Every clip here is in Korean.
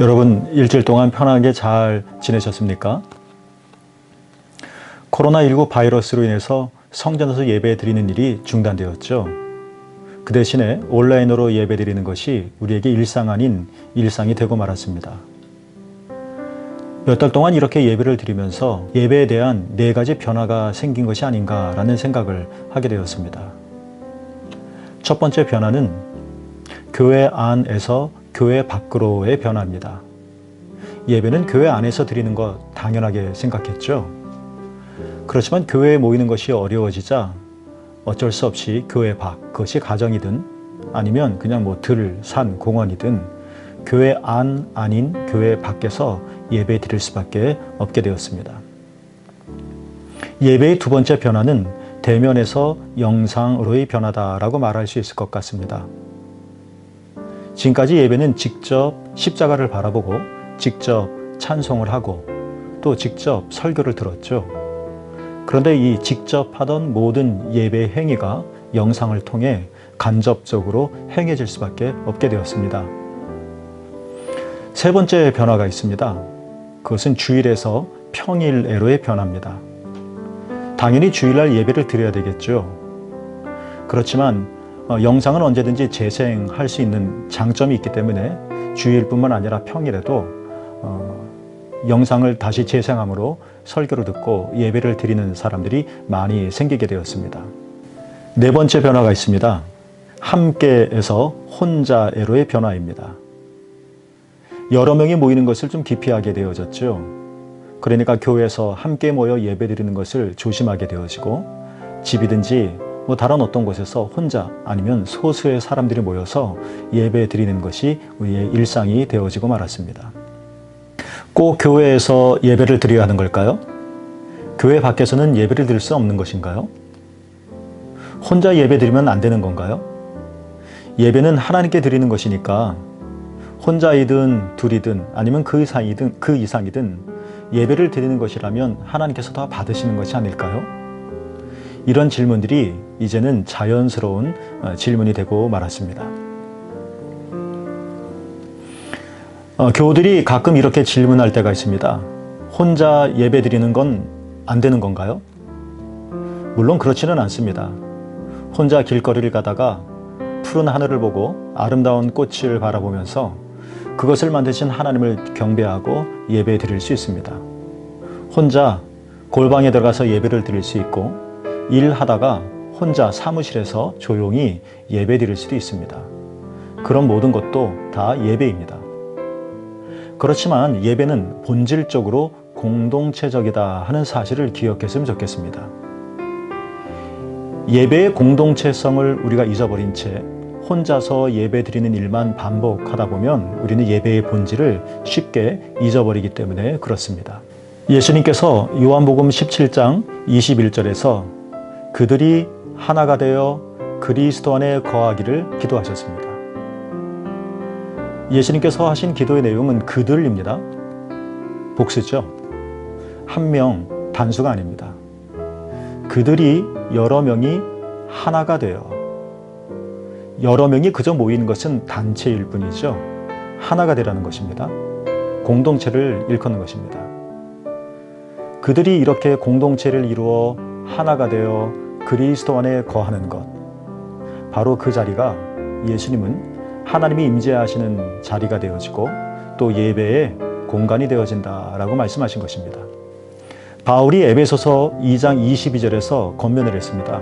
여러분 일주일 동안 편하게 잘 지내셨습니까? 코로나19 바이러스로 인해서 성전에서 예배 드리는 일이 중단되었죠. 그 대신에 온라인으로 예배 드리는 것이 우리에게 일상 아닌 일상이 되고 말았습니다. 몇 달 동안 이렇게 예배를 드리면서 예배에 대한 네 가지 변화가 생긴 것이 아닌가라는 생각을 하게 되었습니다. 첫 번째 변화는 교회 안에서 교회 밖으로의 변화입니다. 예배는 교회 안에서 드리는 것 당연하게 생각했죠. 그렇지만 교회에 모이는 것이 어려워지자 어쩔 수 없이 교회 밖, 그것이 가정이든 아니면 그냥 뭐 들, 산, 공원이든 교회 안 아닌 교회 밖에서 예배 드릴 수밖에 없게 되었습니다. 예배의 두 번째 변화는 대면에서 영상으로의 변화다라고 말할 수 있을 것 같습니다. 지금까지 예배는 직접 십자가를 바라보고 직접 찬송을 하고 또 직접 설교를 들었죠. 그런데 이 직접 하던 모든 예배 행위가 영상을 통해 간접적으로 행해질 수밖에 없게 되었습니다. 세 번째 변화가 있습니다. 그것은 주일에서 평일에로의 변화입니다. 당연히 주일날 예배를 드려야 되겠죠. 그렇지만 어, 영상은 언제든지 재생할 수 있는 장점이 있기 때문에 주일뿐만 아니라 평일에도 어, 영상을 다시 재생함으로 설교를 듣고 예배를 드리는 사람들이 많이 생기게 되었습니다. 네 번째 변화가 있습니다. 함께에서 혼자에로의 변화입니다. 여러 명이 모이는 것을 좀 기피하게 되어졌죠. 그러니까 교회에서 함께 모여 예배 드리는 것을 조심하게 되어지고 집이든지 뭐 다른 어떤 곳에서 혼자 아니면 소수의 사람들이 모여서 예배 드리는 것이 우리의 일상이 되어지고 말았습니다. 꼭 교회에서 예배를 드려야 하는 걸까요? 교회 밖에서는 예배를 드릴 수 없는 것인가요? 혼자 예배 드리면 안 되는 건가요? 예배는 하나님께 드리는 것이니까 혼자이든 둘이든 아니면 그 사이든 그 이상이든 예배를 드리는 것이라면 하나님께서 다 받으시는 것이 아닐까요? 이런 질문들이 이제는 자연스러운 어, 질문이 되고 말았습니다. 어, 교우들이 가끔 이렇게 질문할 때가 있습니다. 혼자 예배 드리는 건 안 되는 건가요? 물론 그렇지는 않습니다. 혼자 길거리를 가다가 푸른 하늘을 보고 아름다운 꽃을 바라보면서 그것을 만드신 하나님을 경배하고 예배 드릴 수 있습니다. 혼자 골방에 들어가서 예배를 드릴 수 있고 일하다가 혼자 사무실에서 조용히 예배 드릴 수도 있습니다. 그런 모든 것도 다 예배입니다. 그렇지만 예배는 본질적으로 공동체적이다 하는 사실을 기억했으면 좋겠습니다. 예배의 공동체성을 우리가 잊어버린 채 혼자서 예배 드리는 일만 반복하다 보면 우리는 예배의 본질을 쉽게 잊어버리기 때문에 그렇습니다. 예수님께서 요한복음 17장 21절에서 그들이 하나가 되어 그리스도 안에 거하기를 기도하셨습니다. 예수님께서 하신 기도의 내용은 그들입니다. 복수죠. 한 명, 단수가 아닙니다. 그들이 여러 명이 하나가 되어 여러 명이 그저 모이는 것은 단체일 뿐이죠. 하나가 되라는 것입니다. 공동체를 일컫는 것입니다. 그들이 이렇게 공동체를 이루어 하나가 되어 그리스도 안에 거하는 것. 바로 그 자리가 예수님은 하나님이 임재하시는 자리가 되어지고 또 예배의 공간이 되어진다라고 말씀하신 것입니다. 바울이 에베소서 2장 22절에서 권면을 했습니다.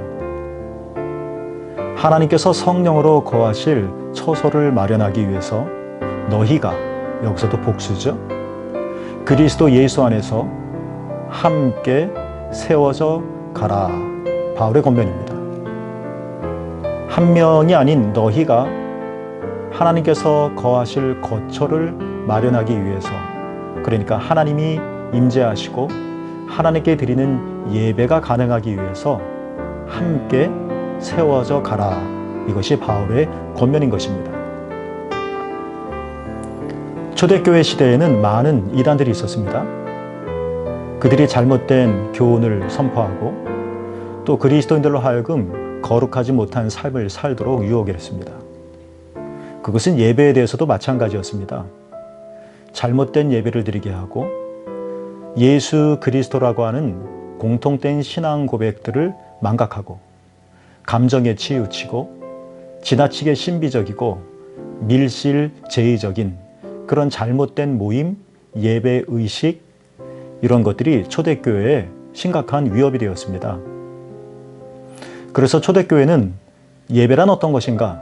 하나님께서 성령으로 거하실 처소를 마련하기 위해서 너희가 여기서도 복수죠. 그리스도 예수 안에서 함께 세워져 가라. 바울의 권면입니다. 한 명이 아닌 너희가 하나님께서 거하실 거처를 마련하기 위해서 그러니까 하나님이 임재하시고 하나님께 드리는 예배가 가능하기 위해서 함께 세워져 가라. 이것이 바울의 권면인 것입니다. 초대교회 시대에는 많은 이단들이 있었습니다. 그들이 잘못된 교훈을 선포하고 또 그리스도인들로 하여금 거룩하지 못한 삶을 살도록 유혹했습니다. 그것은 예배에 대해서도 마찬가지였습니다. 잘못된 예배를 드리게 하고 예수 그리스도라고 하는 공통된 신앙 고백들을 망각하고 감정에 치우치고 지나치게 신비적이고 밀실제의적인 그런 잘못된 모임, 예배 의식 이런 것들이 초대교회에 심각한 위협이 되었습니다. 그래서 초대교회는 예배란 어떤 것인가?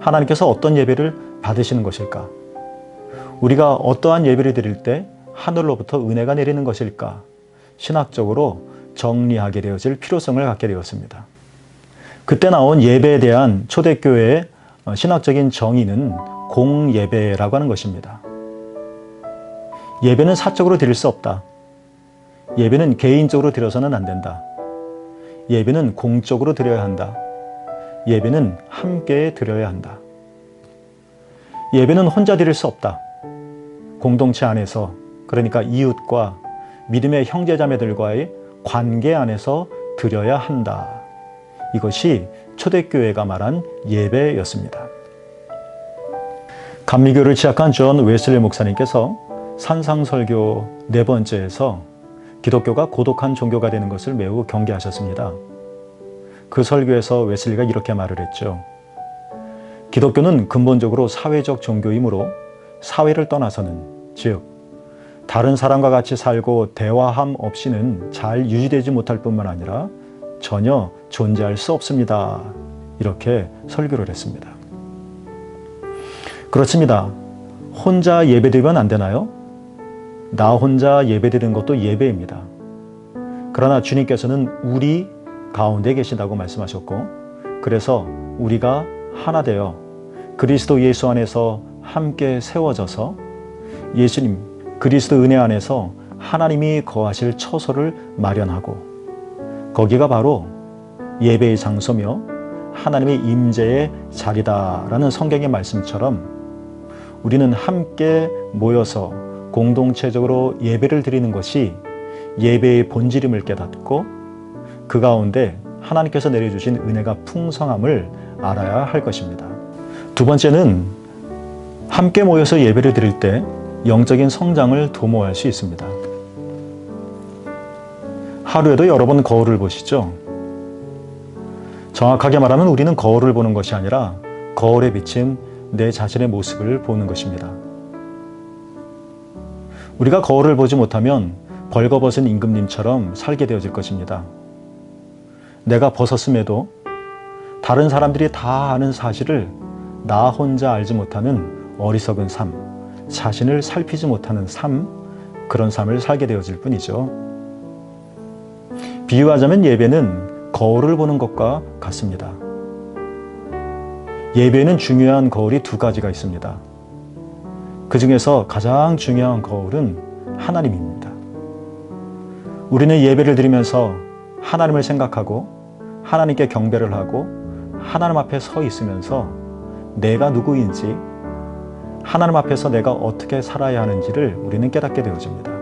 하나님께서 어떤 예배를 받으시는 것일까? 우리가 어떠한 예배를 드릴 때 하늘로부터 은혜가 내리는 것일까? 신학적으로 정리하게 되어질 필요성을 갖게 되었습니다. 그때 나온 예배에 대한 초대교회의 신학적인 정의는 공예배라고 하는 것입니다. 예배는 사적으로 드릴 수 없다. 예배는 개인적으로 드려서는 안 된다. 예배는 공적으로 드려야 한다. 예배는 함께 드려야 한다. 예배는 혼자 드릴 수 없다. 공동체 안에서, 그러니까 이웃과 믿음의 형제자매들과의 관계 안에서 드려야 한다. 이것이 초대교회가 말한 예배였습니다. 감리교를 시작한 존 웨슬리 목사님께서 산상설교 네 번째에서 기독교가 고독한 종교가 되는 것을 매우 경계하셨습니다. 그 설교에서 웨슬리가 이렇게 말을 했죠. 기독교는 근본적으로 사회적 종교이므로 사회를 떠나서는 즉 다른 사람과 같이 살고 대화함 없이는 잘 유지되지 못할 뿐만 아니라 전혀 존재할 수 없습니다. 이렇게 설교를 했습니다. 그렇습니다. 혼자 예배드리면 안 되나요? 나 혼자 예배드리는 것도 예배입니다. 그러나 주님께서는 우리 가운데 계신다고 말씀하셨고, 그래서 우리가 하나 되어 그리스도 예수 안에서 함께 세워져서 예수님, 그리스도 은혜 안에서 하나님이 거하실 처소를 마련하고, 거기가 바로 예배의 장소며 하나님의 임재의 자리다라는 성경의 말씀처럼 우리는 함께 모여서 공동체적으로 예배를 드리는 것이 예배의 본질임을 깨닫고 그 가운데 하나님께서 내려주신 은혜가 풍성함을 알아야 할 것입니다. 두 번째는 함께 모여서 예배를 드릴 때 영적인 성장을 도모할 수 있습니다. 하루에도 여러 번 거울을 보시죠? 정확하게 말하면 우리는 거울을 보는 것이 아니라 거울에 비친 내 자신의 모습을 보는 것입니다. 우리가 거울을 보지 못하면 벌거벗은 임금님처럼 살게 되어질 것입니다. 내가 벗었음에도 다른 사람들이 다 아는 사실을 나 혼자 알지 못하는 어리석은 삶, 자신을 살피지 못하는 삶, 그런 삶을 살게 되어질 뿐이죠. 비유하자면 예배는 거울을 보는 것과 같습니다. 예배는 중요한 거울이 두 가지가 있습니다. 그 중에서 가장 중요한 거울은 하나님입니다. 우리는 예배를 드리면서 하나님을 생각하고 하나님께 경배를 하고 하나님 앞에 서 있으면서 내가 누구인지 하나님 앞에서 내가 어떻게 살아야 하는지를 우리는 깨닫게 되어집니다.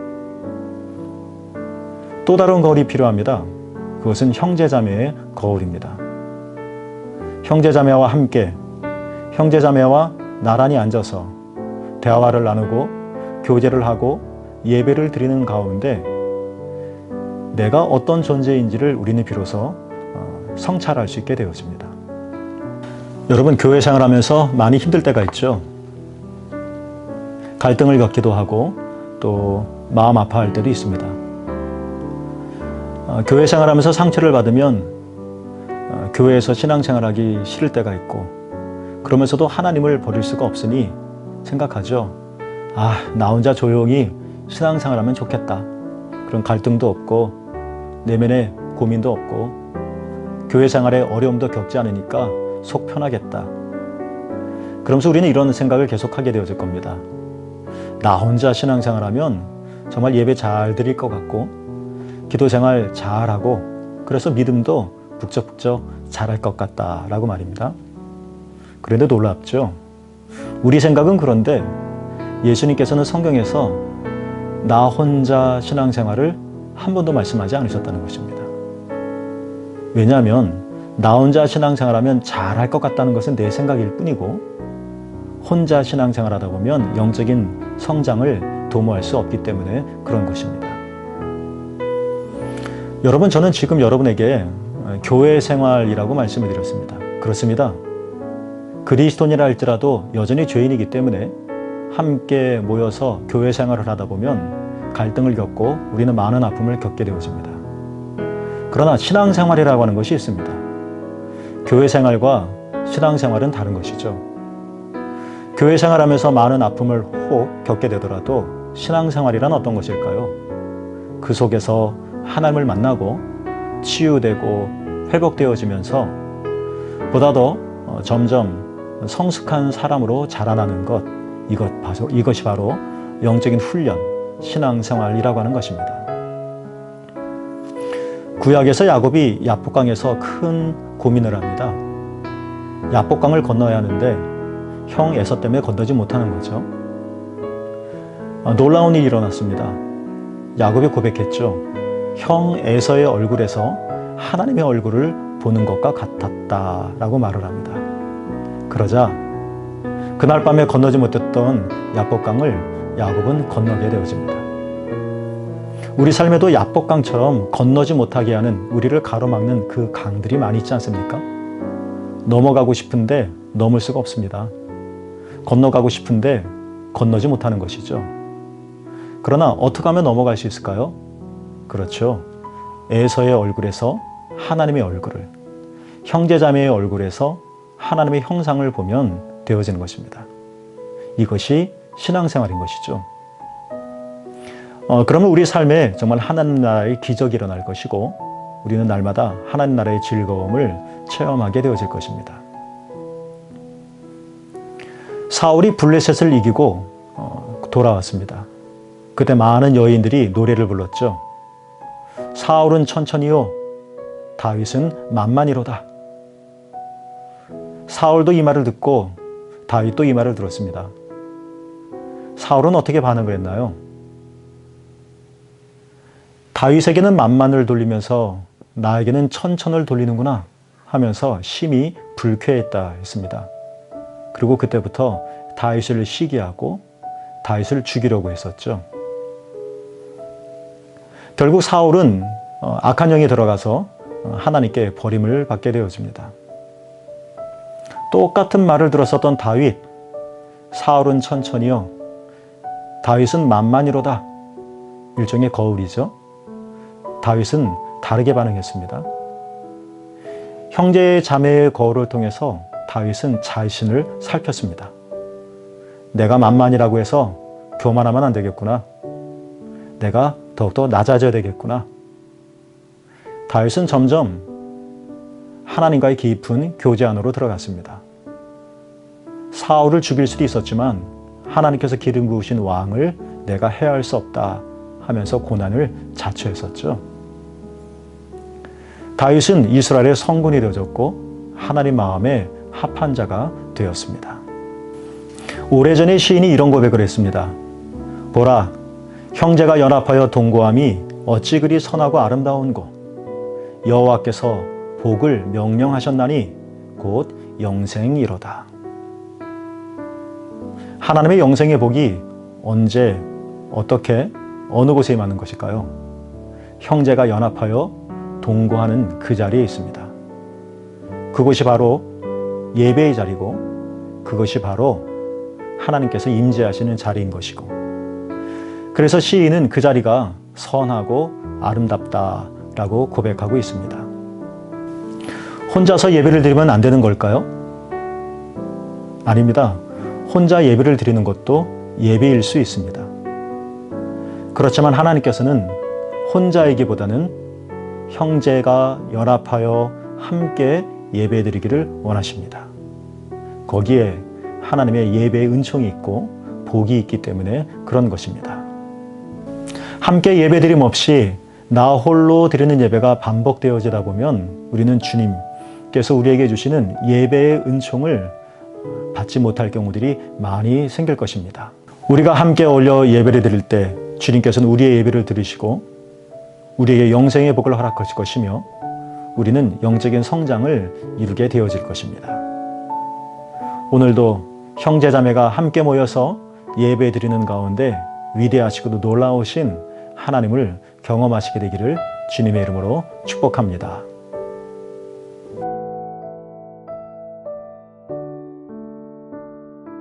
또 다른 거울이 필요합니다. 그것은 형제자매의 거울입니다. 형제자매와 함께 형제자매와 나란히 앉아서 대화를 나누고 교제를 하고 예배를 드리는 가운데 내가 어떤 존재인지를 우리는 비로소 어, 성찰할 수 있게 되어집니다. 여러분 교회 생활하면서 많이 힘들 때가 있죠. 갈등을 겪기도 하고 또 마음 아파할 때도 있습니다. 어, 교회 생활하면서 상처를 받으면 어, 교회에서 신앙생활하기 싫을 때가 있고 그러면서도 하나님을 버릴 수가 없으니 생각하죠. 아, 나 혼자 조용히 신앙생활 하면 좋겠다. 그런 갈등도 없고 내면에 고민도 없고 교회 생활에 어려움도 겪지 않으니까 속 편하겠다. 그러면서 우리는 이런 생각을 계속하게 되어질 겁니다. 나 혼자 신앙생활 하면 정말 예배 잘 드릴 것 같고 기도 생활 잘하고 그래서 믿음도 북적북적 잘할 것 같다라고 말입니다. 그런데 놀랍죠. 우리 생각은 그런데 예수님께서는 성경에서 나 혼자 신앙생활을 한 번도 말씀하지 않으셨다는 것입니다. 왜냐하면 나 혼자 신앙생활하면 잘할 것 같다는 것은 내 생각일 뿐이고 혼자 신앙생활 하다 보면 영적인 성장을 도모할 수 없기 때문에 그런 것입니다. 여러분, 저는 지금 여러분에게 교회 생활이라고 말씀을 드렸습니다. 그렇습니다. 그리스도인이라 할지라도 여전히 죄인이기 때문에 함께 모여서 교회 생활을 하다 보면 갈등을 겪고 우리는 많은 아픔을 겪게 되어집니다. 그러나 신앙생활이라고 하는 것이 있습니다. 교회 생활과 신앙생활은 다른 것이죠. 교회 생활하면서 많은 아픔을 혹 겪게 되더라도 신앙생활이란 어떤 것일까요? 그 속에서 하나님을 만나고 치유되고 회복되어지면서 보다 더 어, 점점 성숙한 사람으로 자라나는 것 이것 이것이 바로 영적인 훈련 신앙생활이라고 하는 것입니다. 구약에서 야곱이 야복강에서 큰 고민을 합니다. 야복강을 건너야 하는데 형 에서 때문에 건너지 못하는 거죠. 아, 놀라운 일이 일어났습니다. 야곱이 고백했죠. 형 에서의 얼굴에서 하나님의 얼굴을 보는 것과 같았다라고 말을 합니다. 그러자 그날 밤에 건너지 못했던 야복강을 야곱은 건너게 되어집니다. 우리 삶에도 야복강처럼 건너지 못하게 하는 우리를 가로막는 그 강들이 많이 있지 않습니까? 넘어가고 싶은데 넘을 수가 없습니다. 건너가고 싶은데 건너지 못하는 것이죠. 그러나 어떻게 하면 넘어갈 수 있을까요? 그렇죠. 에서의 얼굴에서 하나님의 얼굴을, 형제자매의 얼굴에서 하나님의 형상을 보면 되어지는 것입니다. 이것이 신앙생활인 것이죠. 어, 그러면 우리 삶에 정말 하나님 나라의 기적이 일어날 것이고 우리는 날마다 하나님 나라의 즐거움을 체험하게 되어질 것입니다. 사울이 블레셋을 이기고 어, 돌아왔습니다. 그때 많은 여인들이 노래를 불렀죠. 사울은 천천히요, 다윗은 만만히로다. 사울도 이 말을 듣고 다윗도 이 말을 들었습니다. 사울은 어떻게 반응을 했나요? 다윗에게는 만만을 돌리면서 나에게는 천천을 돌리는구나 하면서 심히 불쾌했다 했습니다. 그리고 그때부터 다윗을 시기하고 다윗을 죽이려고 했었죠. 결국 사울은 어, 악한 영이 들어가서 하나님께 버림을 받게 되어집니다. 똑같은 말을 들었었던 다윗, 사울은 천천히요, 다윗은 만만히로다. 일종의 거울이죠. 다윗은 다르게 반응했습니다. 형제 자매의 거울을 통해서 다윗은 자신을 살폈습니다. 내가 만만이라고 해서 교만하면 안 되겠구나. 내가 더욱더 낮아져야 되겠구나. 다윗은 점점 하나님과의 깊은 교제 안으로 들어갔습니다. 사울을 죽일 수도 있었지만 하나님께서 기름 부으신 왕을 내가 해할 수 없다 하면서 고난을 자초했었죠. 다윗은 이스라엘의 성군이 되어졌고 하나님 마음에 합한 자가 되었습니다. 오래전에 시인이 이런 고백을 했습니다. 보라, 형제가 연합하여 동거함이 어찌 그리 선하고 아름다운고 여호와께서 복을 명령하셨나니 곧 영생이로다. 하나님의 영생의 복이 언제 어떻게 어느 곳에 임하는 것일까요? 형제가 연합하여 동거하는 그 자리에 있습니다. 그곳이 바로 예배의 자리고 그것이 바로 하나님께서 임재하시는 자리인 것이고 그래서 시인은 그 자리가 선하고 아름답다라고 고백하고 있습니다. 혼자서 예배를 드리면 안 되는 걸까요? 아닙니다. 혼자 예배를 드리는 것도 예배일 수 있습니다. 그렇지만 하나님께서는 혼자이기보다는 형제가 연합하여 함께 예배 드리기를 원하십니다. 거기에 하나님의 예배의 은총이 있고 복이 있기 때문에 그런 것입니다. 함께 예배 드림 없이 나 홀로 드리는 예배가 반복되어지다 보면 우리는 주님께서 우리에게 주시는 예배의 은총을 받지 못할 경우들이 많이 생길 것입니다. 우리가 함께 어울려 예배를 드릴 때 주님께서는 우리의 예배를 들으시고 우리에게 영생의 복을 허락하실 것이며 우리는 영적인 성장을 이루게 되어질 것입니다. 오늘도 형제자매가 함께 모여서 예배 드리는 가운데 위대하시고도 놀라우신 하나님을 경험하시게 되기를 주님의 이름으로 축복합니다.